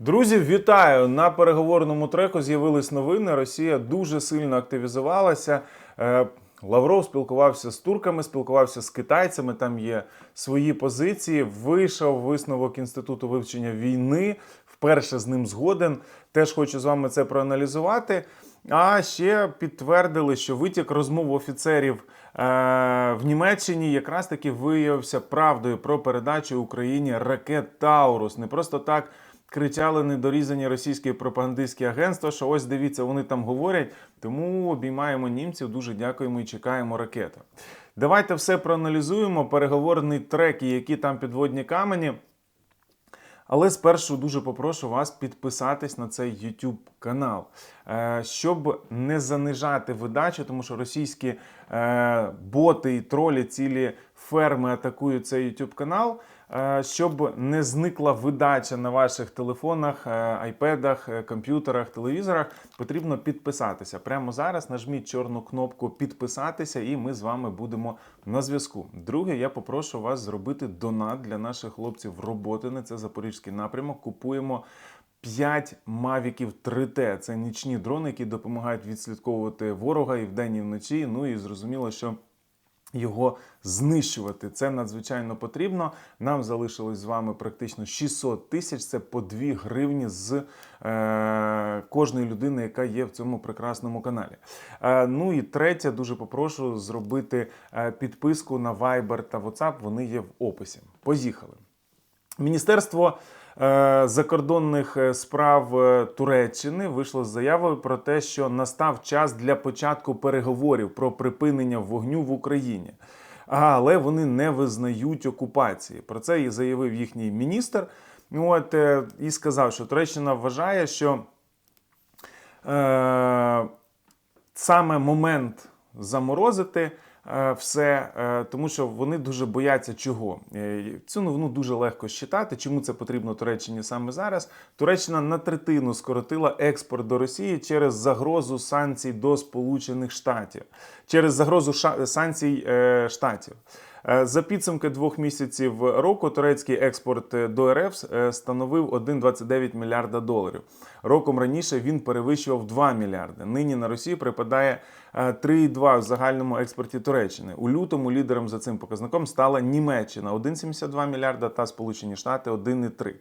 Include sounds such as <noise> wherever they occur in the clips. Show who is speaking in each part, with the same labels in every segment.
Speaker 1: Друзі, вітаю! На переговорному треку з'явились новини. Росія дуже сильно активізувалася. Е, Лавров спілкувався з турками, спілкувався з китайцями. Там є свої позиції. Вийшов висновок інституту вивчення війни. Вперше з ним згоден. Теж хочу з вами це проаналізувати. А ще підтвердили, що витік розмов офіцерів е, в Німеччині якраз таки виявився правдою про передачу Україні ракет Таурус. Не просто так кричали недорізані російські пропагандистські агентства, що ось дивіться, вони там говорять. Тому обіймаємо німців, дуже дякуємо і чекаємо ракету. Давайте все проаналізуємо. Переговорний трек і які там підводні камені. Але спершу дуже попрошу вас підписатись на цей YouTube канал, е, щоб не занижати видачу, тому що російські е, боти і тролі цілі ферми атакують цей YouTube канал. Е, Щоб не зникла видача на ваших телефонах, е, айпедах, е, комп'ютерах, телевізорах, потрібно підписатися. Прямо зараз нажміть чорну кнопку підписатися, і ми з вами будемо на зв'язку. Друге, я попрошу вас зробити донат для наших хлопців роботини. Це запорізький напрямок. Купуємо. 5 мавіків 3T. Це нічні дрони, які допомагають відслідковувати ворога і вдень, і вночі. Ну і зрозуміло, що його знищувати. Це надзвичайно потрібно. Нам залишилось з вами практично 600 тисяч. Це по 2 гривні з е, кожної людини, яка є в цьому прекрасному каналі. Е, ну і третє, дуже попрошу зробити е, підписку на Viber та WhatsApp. Вони є в описі. Поїхали. Міністерство закордонних е, справ е, Туреччини вийшло з заявою про те, що настав час для початку переговорів про припинення вогню в Україні. Але вони не визнають окупації. Про це і заявив їхній міністр. От, е, і сказав, що Туреччина вважає, що е, саме момент заморозити е, все, е, тому що вони дуже бояться чого. Е, Цю новину дуже легко считати. Чому це потрібно Туреччині саме зараз? Туреччина на третину скоротила експорт до Росії через загрозу санкцій до Сполучених Штатів, через загрозу ша- санкцій е, штатів. Е, За підсумки двох місяців року турецький експорт е, до РФ е, становив 1,29 мільярда доларів. Роком раніше він перевищував 2 мільярди. Нині на Росію припадає е, 3,2 в загальному експорті Туреччини. У лютому лідером за цим показником стала Німеччина 1,72 мільярда та Сполучені Штати 1,3.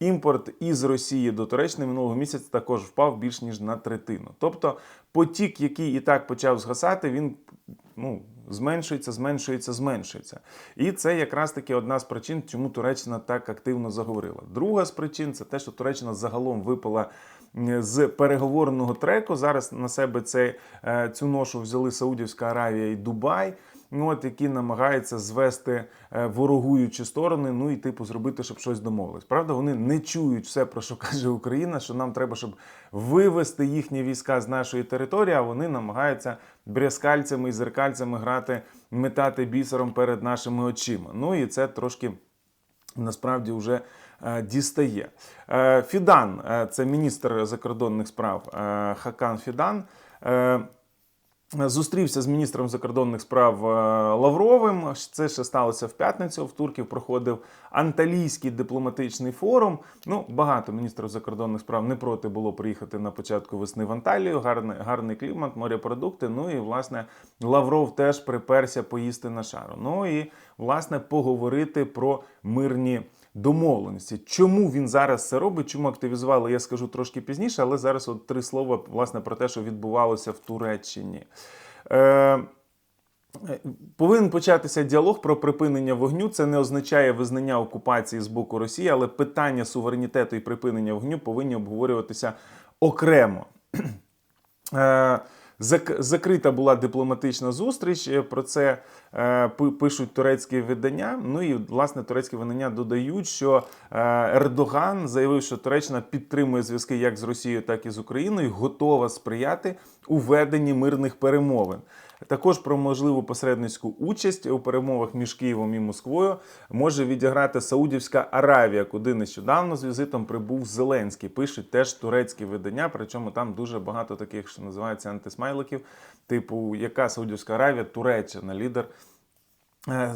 Speaker 1: Імпорт із Росії до Туреччини минулого місяця також впав більш ніж на третину. Тобто потік, який і так почав згасати, він ну, зменшується, зменшується, зменшується. І це якраз таки одна з причин, чому Туреччина так активно заговорила. Друга з причин це те, що Туреччина загалом випала з переговорного треку. Зараз на себе це, е, цю ношу взяли Саудівська Аравія і Дубай. Ну, от які намагаються звести е, ворогуючі сторони, ну і типу зробити, щоб щось домовились. Правда, вони не чують все, про що <laughs> каже Україна, що нам треба, щоб вивести їхні війська з нашої території, а вони намагаються брязкальцями і зеркальцями грати, метати бісером перед нашими очима. Ну і це трошки насправді вже е, дістає. Е, Фідан, це міністр закордонних справ Хакан Фідан. Зустрівся з міністром закордонних справ е, Лавровим. Це ще сталося в п'ятницю. В Турків проходив Анталійський дипломатичний форум. Ну, багато міністрів закордонних справ не проти було приїхати на початку весни в Анталію. Гарний, гарний клімат, морепродукти. Ну і власне Лавров теж приперся поїсти на шару. Ну і власне поговорити про мирні домовленості. Чому він зараз це робить? Чому активізували? Я скажу трошки пізніше, але зараз от три слова власне про те, що відбувалося в Туреччині. Е, Повинен початися діалог про припинення вогню. Це не означає визнання окупації з боку Росії, але питання суверенітету і припинення вогню повинні обговорюватися окремо. <clears throat> Е, Закрита була дипломатична зустріч. е, Про це е, пишуть турецькі видання. Ну і власне турецькі видання додають, що е, Ердоган заявив, що Туреччина підтримує зв'язки як з Росією, так і з Україною, готова сприяти у веденні мирних перемовин. Також про можливу посередницьку участь у перемовах між Києвом і Москвою може відіграти Саудівська Аравія, куди нещодавно з візитом прибув Зеленський. Пишуть теж турецькі видання, причому там дуже багато таких, що називається антисмайликів, типу, яка Саудівська Аравія, Туреччина, лідер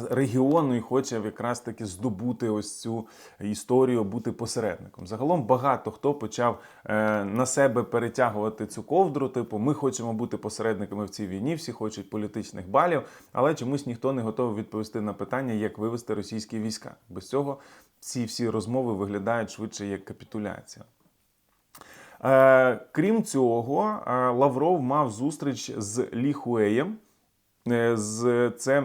Speaker 1: регіону і хоче якраз таки здобути ось цю історію, бути посередником. Загалом багато хто почав е, на себе перетягувати цю ковдру. Типу, ми хочемо бути посередниками в цій війні, всі хочуть політичних балів, але чомусь ніхто не готовий відповісти на питання, як вивести російські війська. Без цього ці всі розмови виглядають швидше як капітуляція. Е, крім цього, е, Лавров мав зустріч з Лі Хуеєм. Е, з, це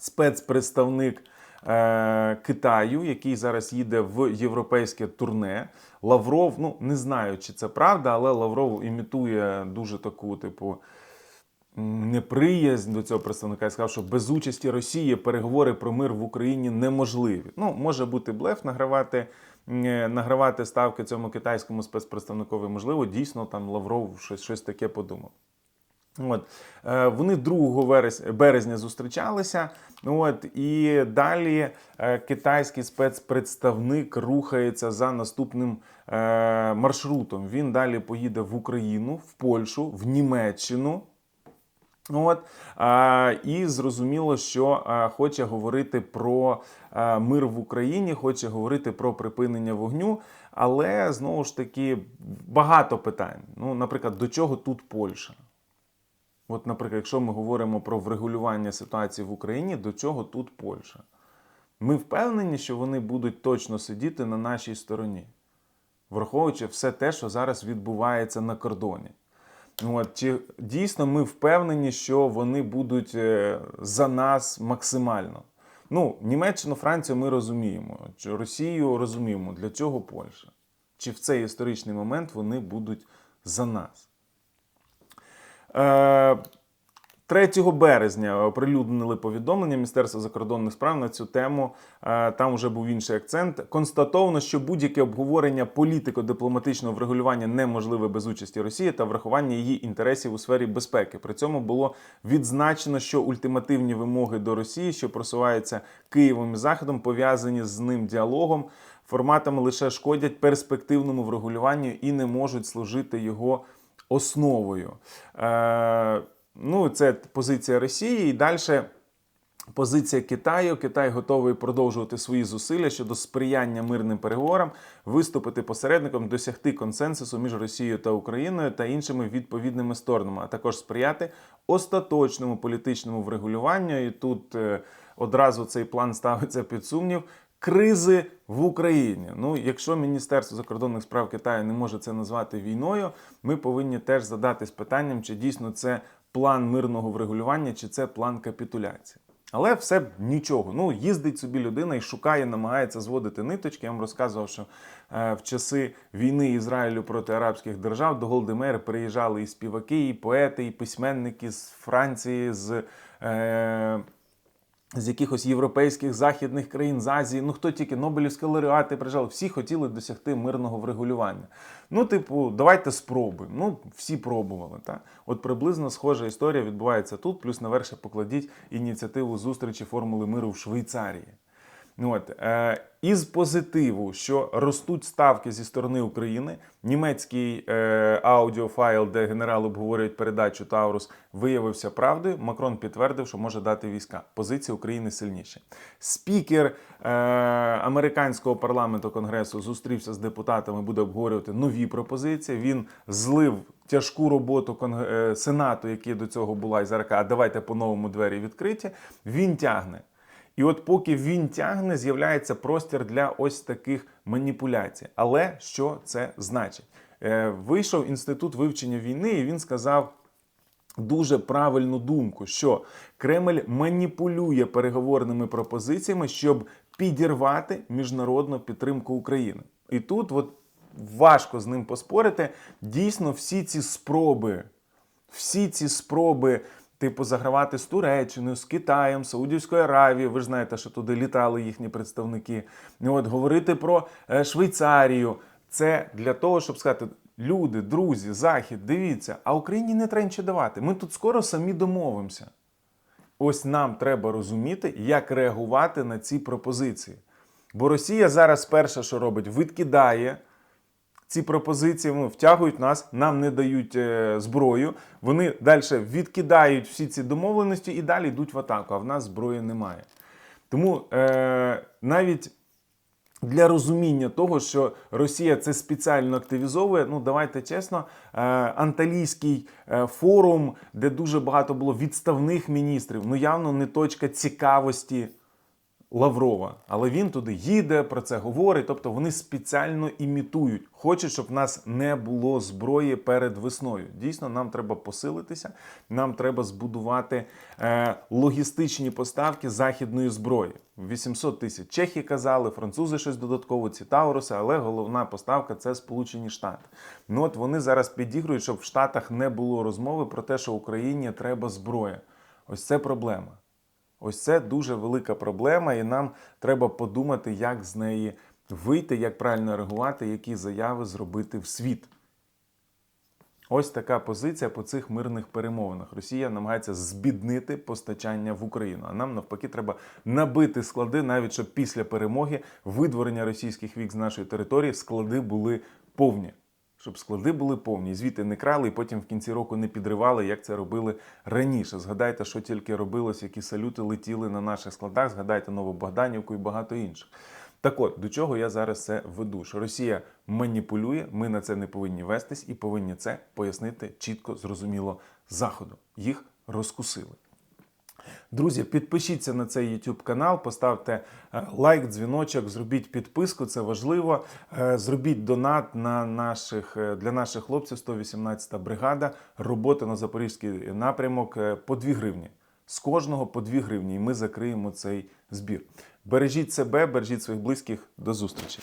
Speaker 1: спецпредставник е, Китаю, який зараз їде в європейське турне. Лавров, ну не знаю, чи це правда, але Лавров імітує дуже таку, типу. Неприязнь до цього представника і сказав, що без участі Росії переговори про мир в Україні неможливі. Ну, може бути блеф награвати, е, награвати ставки цьому китайському спецпредставникові. Можливо, дійсно там Лавров щось, щось таке подумав. От. Е, Вони 2 верес- березня зустрічалися. От, і далі е, китайський спецпредставник рухається за наступним е, маршрутом. Він далі поїде в Україну, в Польщу, в Німеччину. От, і зрозуміло, що хоче говорити про мир в Україні, хоче говорити про припинення вогню, але знову ж таки багато питань. Ну, наприклад, до чого тут Польща? От, наприклад, якщо ми говоримо про врегулювання ситуації в Україні, до чого тут Польща? Ми впевнені, що вони будуть точно сидіти на нашій стороні, враховуючи все те, що зараз відбувається на кордоні. От, чи дійсно ми впевнені, що вони будуть е, за нас максимально? Ну, Німеччину, Францію ми розуміємо, чи Росію розуміємо, для чого Польща? Чи в цей історичний момент вони будуть за нас? Е, 3 березня оприлюднили повідомлення Міністерства закордонних справ на цю тему. Е, Там вже був інший акцент. Констатовано, що будь-яке обговорення політико-дипломатичного врегулювання неможливе без участі Росії та врахування її інтересів у сфері безпеки. При цьому було відзначено, що ультимативні вимоги до Росії, що просуваються Києвом і Заходом, пов'язані з ним діалогом, форматами лише шкодять перспективному врегулюванню і не можуть служити його основою. Е, ну, це позиція Росії. І далі позиція Китаю. Китай готовий продовжувати свої зусилля щодо сприяння мирним переговорам, виступити посередником, досягти консенсусу між Росією та Україною та іншими відповідними сторонами, а також сприяти остаточному політичному врегулюванню. І тут е, одразу цей план ставиться під сумнів. Кризи в Україні. Ну, якщо Міністерство закордонних справ Китаю не може це назвати війною, ми повинні теж задатись питанням, чи дійсно це план мирного врегулювання, чи це план капітуляції. Але все нічого. Ну, їздить собі людина і шукає, намагається зводити ниточки. Я вам розказував, що е, в часи війни Ізраїлю проти арабських держав до Голдемейра приїжджали і співаки, і поети, і письменники з Франції, з. Е, з якихось європейських західних країн з Азії, ну хто тільки Нобелівські лауреати приїжджали, всі хотіли досягти мирного врегулювання. Ну, типу, давайте спробуємо. Ну, всі пробували. Та? От приблизно схожа історія відбувається тут, плюс наверше покладіть ініціативу зустрічі формули миру в Швейцарії. Ну, От, е, із позитиву, що ростуть ставки зі сторони України, німецький е, аудіофайл, де генерали обговорюють передачу Таурус, виявився правдою. Макрон підтвердив, що може дати війська. Позиція України сильніша. Спікер е, американського парламенту конгресу зустрівся з депутатами, буде обговорювати нові пропозиції. Він злив тяжку роботу е, Сенату, який до цього була, і зараз а давайте по-новому двері відкриті. Він тягне. І от поки він тягне, з'являється простір для ось таких маніпуляцій. Але що це значить? Е, Вийшов інститут вивчення війни, і він сказав дуже правильну думку, що Кремль маніпулює переговорними пропозиціями, щоб підірвати міжнародну підтримку України. І тут от важко з ним поспорити. Дійсно, всі ці спроби, всі ці спроби. Типу, загравати з Туреччиною, з Китаєм, Саудівською Аравією. Ви ж знаєте, що туди літали їхні представники. От говорити про е, Швейцарію. Це для того, щоб сказати: люди, друзі, захід, дивіться, а Україні не треба нічого давати. Ми тут скоро самі домовимося. Ось нам треба розуміти, як реагувати на ці пропозиції. Бо Росія зараз перше, що робить, відкидає ці пропозиції ну, втягують нас, нам не дають е, зброю. Вони далі відкидають всі ці домовленості і далі йдуть в атаку. А в нас зброї немає. Тому е, навіть для розуміння того, що Росія це спеціально активізовує, ну давайте чесно, е, анталійський е, форум, де дуже багато було відставних міністрів, ну явно не точка цікавості Лаврова. Але він туди їде, про це говорить. Тобто вони спеціально імітують, хочуть, щоб в нас не було зброї перед весною. Дійсно, нам треба посилитися, нам треба збудувати е, логістичні поставки західної зброї. 800 тисяч чехи казали, французи щось додатково, ці Тауруси, але головна поставка це Сполучені Штати. Ну от вони зараз підігрують, щоб в Штатах не було розмови про те, що Україні треба зброя. Ось це проблема. Ось це дуже велика проблема, і нам треба подумати, як з неї вийти, як правильно реагувати, які заяви зробити в світ. Ось така позиція по цих мирних перемовинах. Росія намагається збіднити постачання в Україну. А нам навпаки треба набити склади, навіть щоб після перемоги видворення російських військ з нашої території склади були повні. Щоб склади були повні, звідти не крали і потім в кінці року не підривали, як це робили раніше. Згадайте, що тільки робилось, які салюти летіли на наших складах. Згадайте Нову Богданівку і багато інших. Так от, до чого я зараз це веду? Що Росія маніпулює, ми на це не повинні вестись і повинні це пояснити чітко, зрозуміло заходу. Їх розкусили. Друзі, підпишіться на цей YouTube канал, поставте е, лайк, дзвіночок, зробіть підписку, це важливо. Е, Зробіть донат на наших, е, для наших хлопців 118-та бригада. Робота на запорізький напрямок по 2 гривні. З кожного по 2 гривні, і ми закриємо цей збір. Бережіть себе, бережіть своїх близьких. До зустрічі!